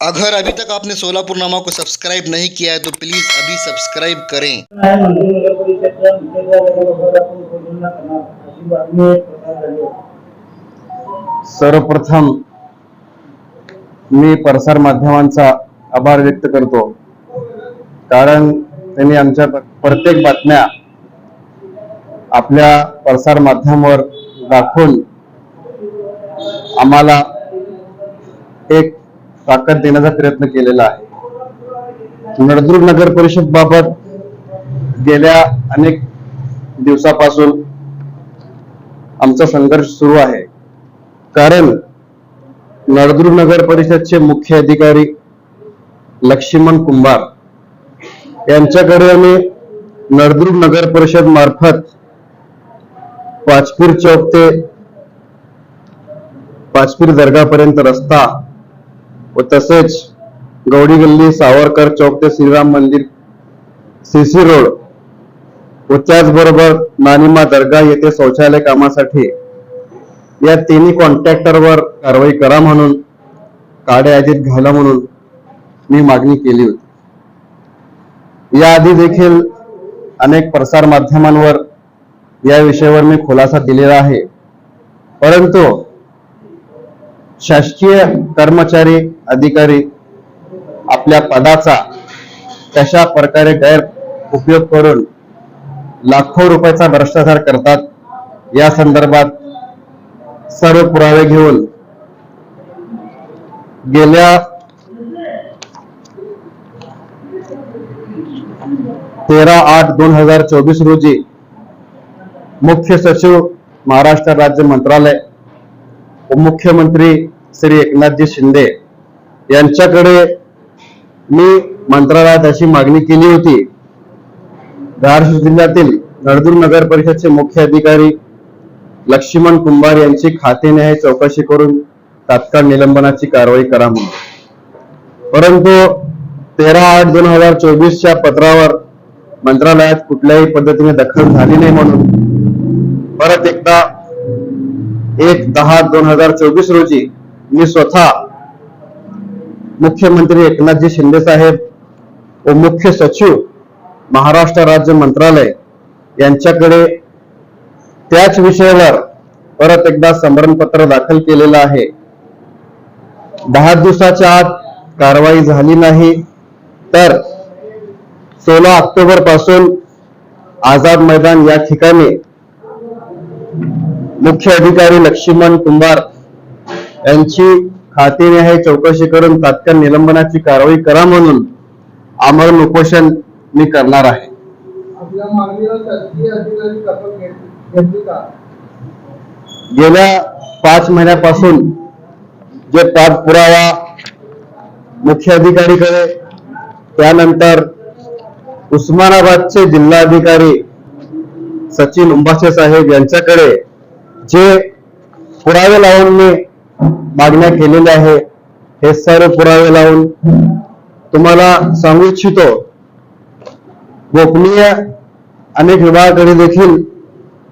अगर अभी तक आपने सोलापुर नामा को सब्सक्राइब नहीं किया है तो प्लीज़ अभी सब्सक्राइब करें। सर्वप्रथम मी प्रसार माध्यमांचा आभार व्यक्त करतो. कारण त्यांनी आमच्या प्रत्येक बातम्या आपल्या प्रसार माध्यमावर दाखवून आम्हाला एक ताकद देण्याचा प्रयत्न केलेला आहे. नळदुर्ग नगर परिषद बाबत गेल्या अनेक दिवसापासून आमचा संघर्ष सुरू आहे. कारण नळदुर्ग नगर परिषदचे मुख्य अधिकारी लक्ष्मण कुंभार यांच्याकडे आम्ही नळदुर्ग नगर परिषद मार्फत पाचपीर चौक ते पाचपीर दर्गापर्यंत रस्ता व तसेच गौडी गल्ली सावरकर चौक ते श्रीराम मंदिर सीसी रोड व त्याचबरोबर नानिमा दर्गा येथे शौचालय कामासाठी या तिन्ही कॉन्ट्रॅक्टरवर कारवाई करा म्हणून काड्या यादीत घाला म्हणून मी मागणी केली होती. याआधी देखील अनेक प्रसार माध्यमांवर या विषयावर मी खुलासा दिलेला आहे. परंतु शासकीय कर्मचारी अधिकारी आपल्या पदाचा कशा प्रकारे गैर उपयोग करून लाखो रुपयाचा भ्रष्टाचार करतात या संदर्भात सर्व पुरावे घेऊन गेल्या तेरा आठ दोन हजार चोवीस रोजी मुख्य सचिव महाराष्ट्र राज्य मंत्रालय उपमुख्यमंत्री श्री एकनाथजी शिंदे यांच्याकडे मी मंत्रालयात अशी मागणी केली होती. धाराशिव जिल्ह्यातील नळदूर नगर परिषदचे मुख्य अधिकारी लक्ष्मण कुंभार यांची खाते न्याय चौकशी करून तात्काळ निलंबनाची कारवाई करा म्हणून. परंतु तेरा आठ दोन हजार चोवीसच्या पत्रावर मंत्रालयात कुठल्याही पद्धतीने दखल झाली नाही म्हणून परत एकदा एक दहा दोन हजार चोवीस रोजी मी स्वतः मुख्यमंत्री एकनाथजी शिंदे साहेब व मुख्य सचिव महाराष्ट्र राज्य मंत्रालय यांच्याकडे त्याच विषयावर परत एकदा समरणपत्र दाखल केलेलं आहे. दहा दिवसाच्या आत कारवाई झाली नाही तर सोळा ऑक्टोबरपासून आझाद मैदान या ठिकाणी मुख्य अधिकारी लक्ष्मण कुंभार यांची खातेनिहाय चौकशी करून तात्काळ निलंबनाची कारवाई करा म्हणून आमरण उपोषण मी करणार आहे. गेल्या पाच महिन्यापासून जे पाठपुरावा मुख्य अधिकारीकडे त्यानंतर उस्मानाबादचे जिल्हाधिकारी सचिन उंबासे साहेब यांच्याकडे जे पुरावे लावून मी मागण्या केलेल्या आहे हे सर्व पुरावे लावून तुम्हाला सांगू इच्छितो गोपनीय अनेक विभागाकडे देखील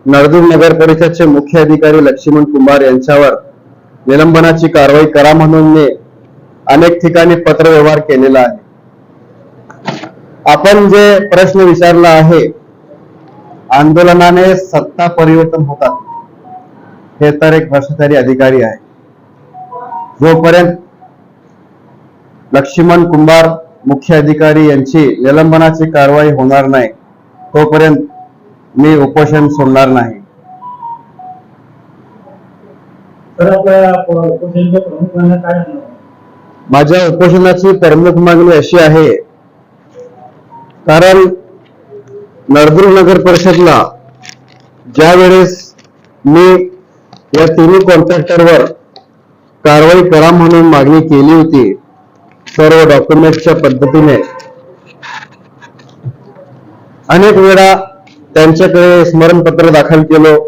नळदूर नगर परिषदचे मुख्य अधिकारी लक्ष्मण कुमार यांच्यावर निलंबनाची कारवाई करा म्हणून मी अनेक ठिकाणी पत्र व्यवहार केलेला आहे. आपण जे प्रश्न विचारला आहे आंदोलनाने सत्ता परिवर्तन होतात. हे तर एक भ्रष्टाचारी अधिकारी आहे. जोपर्यंत लक्ष्मण कुंभार मुख्य अधिकारी यांची निलंबनाची कारवाई होणार नाही तोपर्यंत मी उपोषण सोडणार नाही. माझ्या उपोषणाची प्रमुख मागणी अशी आहे कारण नळदुर्ग नगर परिषदला ज्या वेळेस मी या तिन्ही कॉन्ट्रॅक्टरवर कारवाई करा म्हणून मागणी केली होती. सर्व डॉक्युमेंटच्या पद्धतीने. अनेक वेळा त्यांच्याकडे स्मरणपत्र दाखल केलं.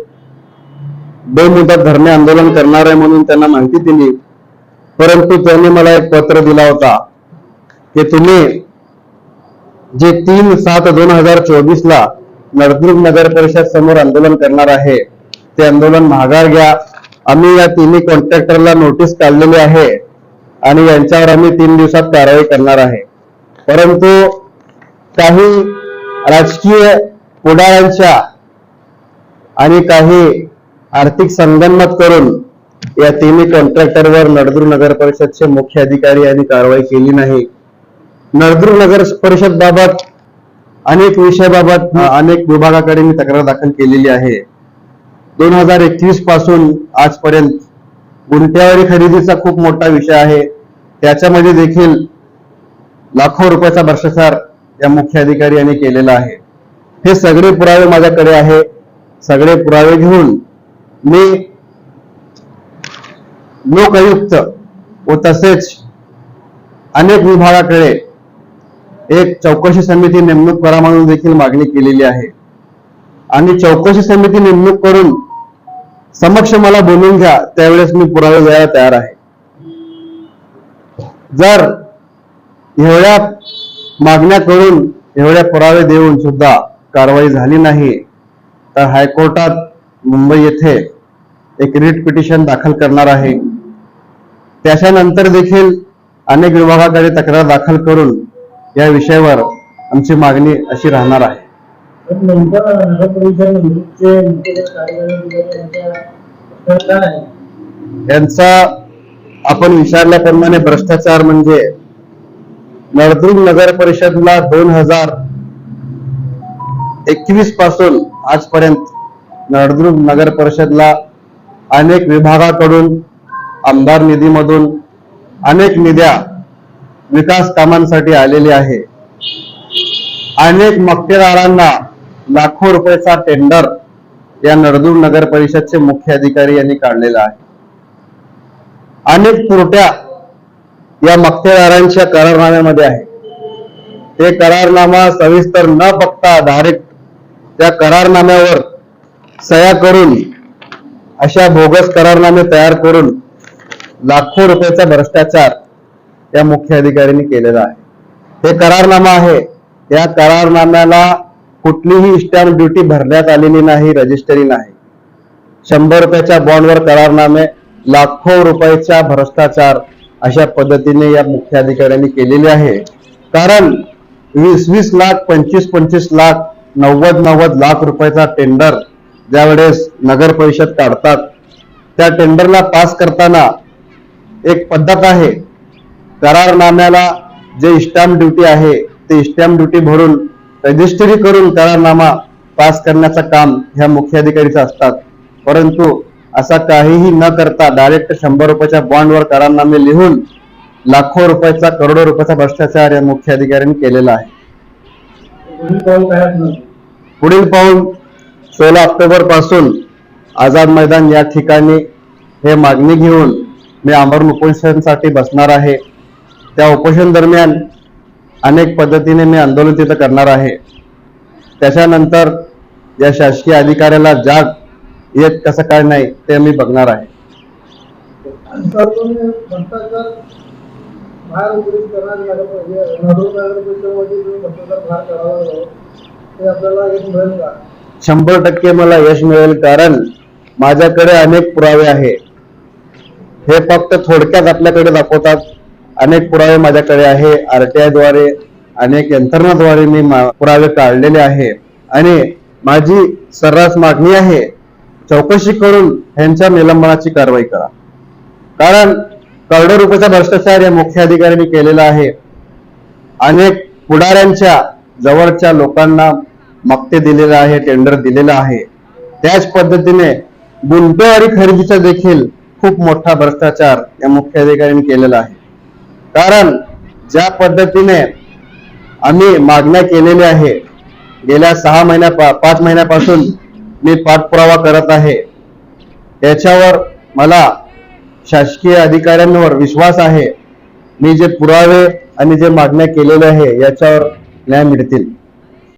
बेमुदत धरणे आंदोलन करणार आहे म्हणून त्यांना माहिती दिली. परंतु त्यांनी मला एक पत्र दिला होता की तुम्ही जे तीन सात दोन हजार चोवीस ला नळदुर्ग नगर परिषद समोर आंदोलन करणार आहे ते आंदोलन माघार घ्या. आम्ही या तिन्ही कॉन्ट्रॅक्टरला नोटीस काढलेली आहे आणि यांच्यावर आम्ही तीन दिवसात कारवाई करणार आहे. परंतु काही राजकीय पुढाऱ्यांच्या आणि काही आर्थिक संगनमत करून या तिन्ही कॉन्ट्रॅक्टरवर नळदूर नगर परिषदचे मुख्य अधिकारी यांनी कारवाई केली नाही. नळदूर नगर परिषद बाबत अनेक विषयाबाबत अनेक विभागाकडे मी तक्रार दाखल केलेली आहे. दोन हजार एकवीसपासून आजपर्यंत गुंठ्यावारी खरेदीचा खूप मोठा विषय आहे. त्याच्यामध्ये देखील लाखो रुपयाचा भ्रष्टाचार या मुख्य अधिकारी यांनी केलेला आहे. हे सगळे पुरावे माझ्याकडे आहे. सगळे पुरावे घेऊन मी लोकायुक्त व तसेच अनेक विभागाकडे एक चौकशी समिती नेमणूक करा म्हणून देखील मागणी केलेली आहे. आणि चौकशी समिती नेमणूक करून समक्ष मला बोलून घ्या त्यावेळेस मी पुरावे द्यायला तयार आहे. जर एवढ्या मागण्या करून एवढ्या पुरावे देऊन सुद्धा कारवाई झाली नाही तर हायकोर्टात मुंबई येथे एक रिट पिटिशन दाखल करणार आहे. त्याच्यानंतर देखील अनेक विभागाकडे तक्रार दाखल करून या विषयावर आमची मागणी अशी राहणार आहे. पण नेमकं नगर परिषद मुख्य कार्यकारी अधिकारी यांच्या काय आहे? यांचा आपण विचारल्याप्रमाणे भ्रष्टाचार म्हणजे नळदुर्ग नगर परिषदला दोन हजार एकवीसपासून आजपर्यंत नळदुर्ग नगर परिषदला अनेक विभागाकडून आमदार निधीमधून अनेक निध्या विकास कामांसाठी आलेली आहे. अनेक मक्तेदारांना लाखो रुपयाचा टेंडर या नरदूर नगर परिषदचे मुख्य अधिकारी यांनी काढलेला आहे. अनेक त्रुट्या या मक्तेदारांच्या करारनाम्यामध्ये आहे ते करारनामा सविस्तर न बघता डायरेक्ट त्या करारनाम्यावर सह्या करून अशा बोगस करारनामे तयार करून लाखो रुपयाचा भ्रष्टाचार या मुख्य अधिकाऱ्यांनी केलेला आहे. हे करारनामा आहे. या करारनाम्याला कुठलीही स्टॅम्प ड्युटी भरण्यात आलेली नाही रजिस्टरी नाही. शंभर रुपयाच्या बॉन्डवर करारनामे लाखो रुपयाचा भ्रष्टाचार अशा पद्धतीने या मुख्य अधिकाऱ्यांनी केलेले आहे. कारण वीस वीस लाख पंचवीस पंचवीस लाख नव्वद नव्वद लाख रुपयाचा टेंडर ज्यावेळेस नगर परिषद काढतात त्या टेंडरला पास करताना एक पद्धत आहे. करारनाम्याला जे स्टॅम्प ड्युटी आहे ते स्टॅम्प ड्युटी भरून रजिस्ट्री करून करारनामा पास करण्याचं काम ह्या मुख्याधिकारीचं असतात. परंतु असा काहीही न करता डायरेक्ट शंभर रुपयाच्या बॉन्डवर करारनामे लिहून लाखो रुपयाचा करोडो रुपयाचा भ्रष्टाचार या मुख्य अधिकाऱ्यांनी केलेला आहे. पुढील पाऊल सोळा ऑक्टोबरपासून आझाद मैदान या ठिकाणी हे मागणी घेऊन मी आमरण उपोषणसाठी बसणार आहे. त्या उपोषण दरम्यान अनेक पद्धतीने मी आंदोलन तिथं करणार आहे. त्याच्यानंतर या शासकीय अधिकाऱ्याला जाग येत कसं काय नाही ते मी बघणार आहे. शंभर टक्के मला यश मिळेल कारण माझ्याकडे अनेक पुरावे आहे. हे फक्त थोडक्यात आपल्याकडे दाखवतात. अनेक पुरावे माझ्याकडे आहे. आरटीआयद्वारे अनेक यंत्रणाद्वारे मी मा- पुरावे काढलेले आहे. आणि माझी सर्रास मागणी आहे चौकशी करून ह्यांच्या निलंबनाची कारवाई करा. कारण करोडो रुपयाचा भ्रष्टाचार या मुख्य अधिकाऱ्यांनी केलेला आहे. अनेक पुढाऱ्यांच्या जवळच्या लोकांना मक्ते दिलेलं आहे टेंडर दिलेलं आहे. त्याच पद्धतीने गुंटेवारी खरेदीचा देखील खूप मोठा भ्रष्टाचार या मुख्य अधिकाऱ्यांनी केलेला आहे. कारण ज्या पद्धतीने आम्ही मागण्या केलेल्या आहे गेल्या सहा महिन्या पा- पाच महिन्यापासून मी पाठपुरावा करत आहे. त्याच्यावर मला शासकीय अधिकाऱ्यांवर विश्वास आहे. मी जे पुरावे आणि जे मागण्या केलेल्या आहे याच्यावर न्याय मिळतील.